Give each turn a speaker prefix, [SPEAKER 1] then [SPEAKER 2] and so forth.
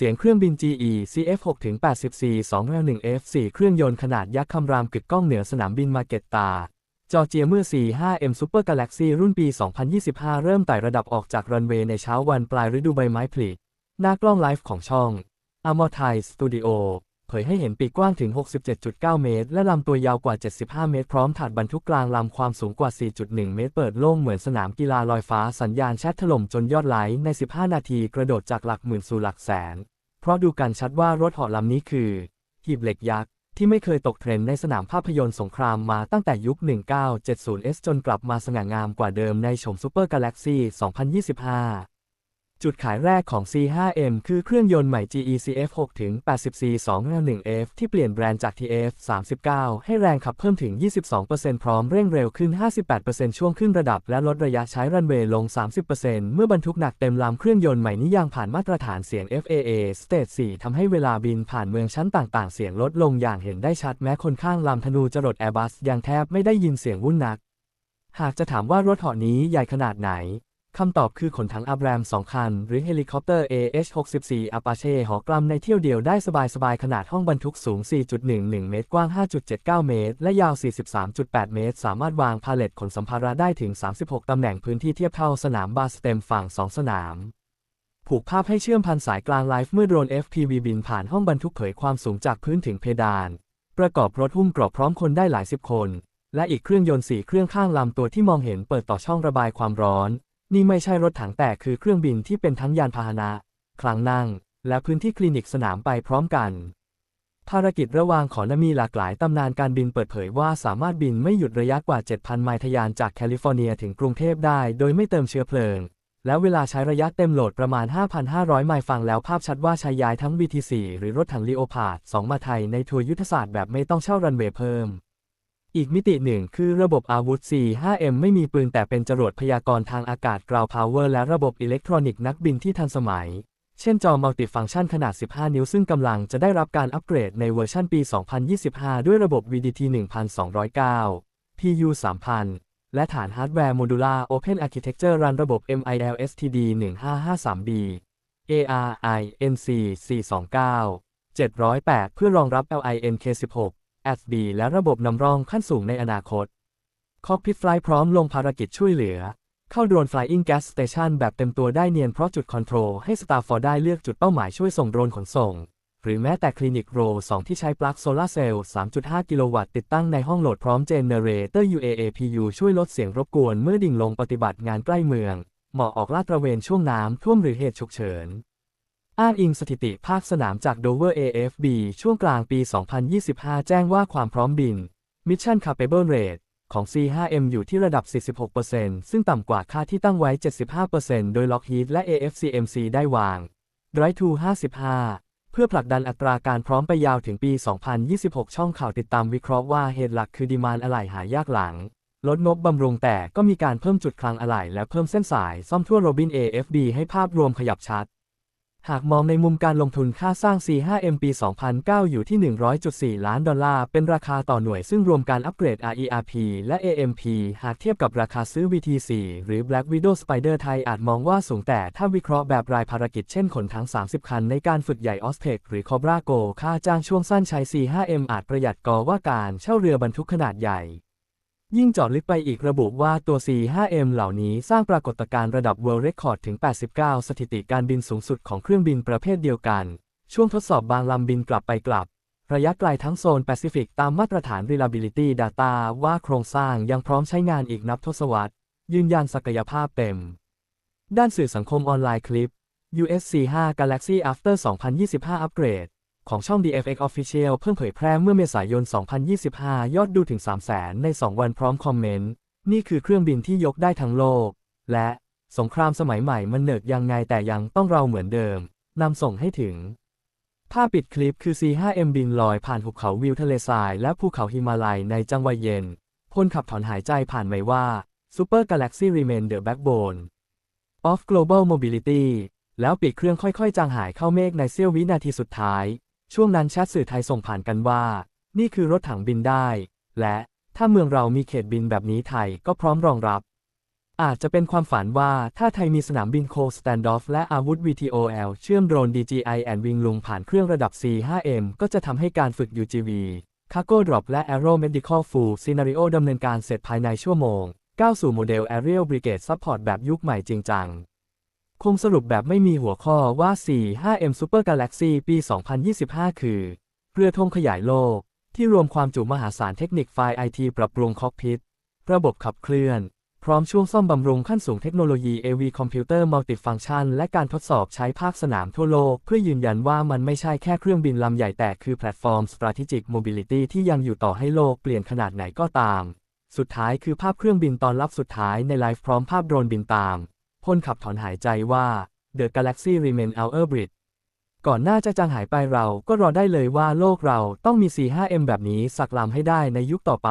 [SPEAKER 1] เสียงเครื่องบิน GE CF6 ถึง 842L1F4 เครื่องยนต์ขนาดยักษ์คำรามกึกก้องเหนือสนามบินมาเก็ตตา จอร์เจียเมื่อ 45M Super Galaxy รุ่นปี 2025 เริ่มไต่ระดับออกจากรันเวย์ในเช้าวันปลายฤดูใบไม้ผลิหน้ากล้องไลฟ์ของช่อง a m o t i Studio เผยให้เห็นปีกกว้างถึง 67.9 เมตร และลำตัวยาวกว่า 75 เมตร พร้อมถาดบรรทุกกลางลำความสูงกว่า 4.1 เมตร เปิดโล่งเหมือนสนามกีฬาลอยฟ้าสัญญาณแชทถล่มจนยอดไลค์ใน 15 นาทีกระโดดจากหลักหมื่นสู่หลักแสน เพราะดูกันชัดว่ารถเหาะลำนี้คือ หีบเหล็กยักษ์ที่ไม่เคยตกเทรนด์ในสนามภาพยนตร์สงครามมาตั้งแต่ยุค 1970S จนกลับมาสง่างามกว่าเดิมในโฉม Super Galaxy 2025 จุดขายแรกของ C5M คือเครื่องยนต์ใหม่ GE CF6 ถึง 84 2 1 F ที่เปลี่ยนแบรนด์จาก TF 39 ให้แรงขับเพิ่มถึง 22%พร้อมเร่งเร็วขึ้น 58%ช่วงขึ้นระดับ และลดระยะใช้รันเวย์ลง 30%เมื่อบรรทุกหนักเต็มลำเครื่องยนต์ใหม่นี้ยังผ่านมาตรฐานเสียง FAA Stage 4ทำให้เวลาบินผ่านเมืองชั้นต่างๆ เสียงลดลงอย่างเห็นได้ชัดแม้คนข้างลำธนูจรด Airbus ยังแทบไม่ได้ยินเสียงวุ่นนัก หากจะถามว่ารถเหาะนี้ใหญ่ขนาดไหน คำตอบคือขนถังอับแรม 2 คัน หรือเฮลิคอปเตอร์ AH-64 Apache หอกลำในเที่ยวเดียวได้สบายๆ ขนาดห้องบรรทุกสูง 4.11 เมตร กว้าง 5.79 เมตร และยาว 43.8 เมตร สามารถวางพาเลตขนสัมภาระได้ถึง 36 ตำแหน่งพื้นที่เทียบเท่าสนามบาสเต็มฝั่ง 2 สนาม ผูกภาพให้เชื่อมพันสายกลางไลฟ์เมื่อโดรน FPV บินผ่านห้องบรรทุกเผยความสูงจากพื้นถึงเพดาน ประกอบรถหุ้มกรอบพร้อมคนได้หลายสิบคน และอีกเครื่องยนต์สี่เครื่องข้างลำตัวที่มองเห็นเปิดต่อช่องระบายความร้อน นี่ไม่ใช่รถถังแต่คือเครื่องบินที่เป็นทั้งยานพาหนะ คลังนั่ง และพื้นที่คลินิกสนามไปพร้อมกัน ภารกิจระหว่างขอนมีหลากหลายตำนานการบินเปิดเผยว่าสามารถบินไม่หยุดระยะกว่า 7,000 ไมล์ทะยานจากแคลิฟอร์เนียถึงกรุงเทพได้โดยไม่เติมเชื้อเพลิง และเวลาใช้ระยะเต็มโหลดประมาณ 5,500 ไมล์ฟังแล้วภาพชัดว่าใช้ย้ายทั้ง BT4 หรือรถถังลีโอพาร์ด2มาไทยในทัวร์ยุทธศาสตร์แบบไม่ต้องเช่ารันเวย์เพิ่ม อีกมิติหนึ่งคือระบบอาวุธ C5M ไม่มีปืนแต่เป็นจรวดพยากรณ์ทางอากาศ Ground Power และระบบอิเล็กทรอนิกส์นักบินที่ทันสมัย เช่นจอมัลติฟังชันขนาด 15 นิ้วซึ่งกำลังจะได้รับการอัปเกรดในเวอร์ชันปี 2025 ด้วยระบบ VDT 1209 PU 3000 และฐานฮาร์ดแวร์โมดูล่า Open Architecture รันระบบ MIL STD 1553B ARI NC 429 708 เพื่อรองรับ LINK 16 FB และระบบนำร่องขั้นสูงในอนาคต คอกพิทฟลายพร้อมลงภารกิจช่วยเหลือ เข้าโดรน Flying Gas Station แบบเต็มตัวได้เนียนเพราะจุดคอนโทรลให้สตาร์ฟอร์ได้เลือกจุดเป้าหมายช่วยส่งโดรนขนส่ง หรือแม้แต่คลินิกโร2ที่ใช้ปลั๊กโซลาเซลล์ 3.5 กิโลวัตต์ติดตั้งในห้องโหลดพร้อมเจเนเรเตอร์ UAAPU ช่วยลดเสียงรบกวนเมื่อดิ่งลงปฏิบัติงานใกล้เมือง เหมาะออกลาดตระเวนช่วงน้ำท่วมหรือเหตุฉุกเฉิน อ้างอิงสถิติภาคสนามจาก Dover AFB ช่วงกลางปี 2025 แจ้งว่าความพร้อมบิน Mission Capable Rate ของ C5M อยู่ที่ระดับ 46%ซึ่งต่ำกว่าค่าที่ตั้งไว้ 75%โดย Lockheed และ AFCMC ได้วาง Drive to 55 เพื่อผลักดันอัตราการพร้อมไปยาวถึงปี 2026 ช่องข่าวติดตามวิเคราะห์ว่าเหตุหลักคือดีมานอะไหล่หายากหลัง ลดงบบำรุงแต่ก็มีการเพิ่มจุดคลังอะไหล่และเพิ่มเส้นสายซ่อมทั่วโรบิน AFB ให้ภาพรวมขยับชัด หากมองในมุมการลงทุนค่าสร้าง C5M ปี 2009 อยู่ที่ 100.4 ล้านดอลลาร์ เป็นราคาต่อหน่วยซึ่งรวมการอัปเกรด RERP และ AMP หากเทียบกับราคาซื้อ VT4 หรือ Black Widow Spider ไทยอาจมองว่าสูงแต่ถ้าวิเคราะห์แบบรายภารกิจเช่นขนทั้ง 30 คันในการฝึกใหญ่ o s p e c หรือ Cobra Go ค่าจ้างช่วงสั้นใช้ C5M อาจประหยัดกว่าการเช่าเรือบรรทุกขนาดใหญ่ ยิ่งเจาะลึกไปอีกระบุว่าตัว C5M เหล่านี้สร้างปรากฏการณ์ระดับ World Record ถึง 89 สถิติการบินสูงสุดของเครื่องบินประเภทเดียวกัน ช่วงทดสอบบางลำบินกลับไปกลับ ระยะไกลทั้งโซนแปซิฟิกตามมาตรฐาน Reliability Data ว่าโครงสร้างยังพร้อมใช้งานอีกนับทศวรรษ ยืนยันศักยภาพเต็ม ด้านสื่อสังคมออนไลน์คลิป USC5 Galaxy After 2025 Upgrade ของช่อง DFX Official เพิ่งเผยแพร่เมื่อเมษายน 2025 ยอดดูถึง 300,000 ใน 2 วันพร้อมคอมเมนต์ นี่คือเครื่องบินที่ยกได้ทั้งโลก และสงครามสมัยใหม่มันเหนิกยังไงแต่ยังต้องเราเหมือนเดิม นำส่งให้ถึง ภาพปิดคลิปคือ C5M บินลอยผ่านหุบเขาวิวทะเลทราย และภูเขาหิมาลัยในจังหวะเย็น พลขับถอนหายใจผ่านไว้ว่า Super Galaxy Remain the Backbone of Global Mobility แล้วปิดเครื่องค่อยๆ จางหายเข้าเมฆในเสี้ยววินาทีสุดท้าย ช่วงนั้นแชทสื่อไทยส่งผ่านกันว่า นี่คือรถถังบินได้ และถ้าเมืองเรามีเขตบินแบบนี้ไทยก็พร้อมรองรับ อาจจะเป็นความฝันว่าถ้าไทยมีสนามบินโคสแตนดอฟและอาวุธ VTOL เชื่อมโดรน DJI and Wing ลงผ่านเครื่องระดับ C5M ก็จะทำให้การฝึก UGV Cargo Drop และ Aero Medical Full Scenario ดำเนินการเสร็จภายในชั่วโมงก้าวสู่โมเดล Aerial Brigade Support แบบยุคใหม่จริงจัง คงสรุปแบบไม่มีหัวข้อว่า 45M Super Galaxy ปี 2025 คือ เรือธงขยายโลก ที่รวมความจุมหาศาลเทคนิคไฟไอทีปรับปรุงคอกพิทระบบขับเคลื่อน พร้อมช่วงซ่อมบำรุงขั้นสูงเทคโนโลยี AV Computer Multifunction และการทดสอบใช้ภาคสนามทั่วโลก เพื่อยืนยันว่ามันไม่ใช่แค่เครื่องบินลำใหญ่แต่คือแพลตฟอร์ม Strategic Mobility ที่ยังอยู่ต่อให้โลกเปลี่ยนขนาดไหนก็ตาม สุดท้ายคือภาพเครื่องบินตอนรับสุดท้ายในไลฟ์พร้อมภาพโดรนบินตาม คนขับถอนหายใจว่า The Galaxy Remain Our Bridge ก่อนหน้าจะจางหายไปเราก็รอได้เลยว่าโลกเราต้องมี 45M แบบนี้สักลำให้ได้ในยุคต่อไป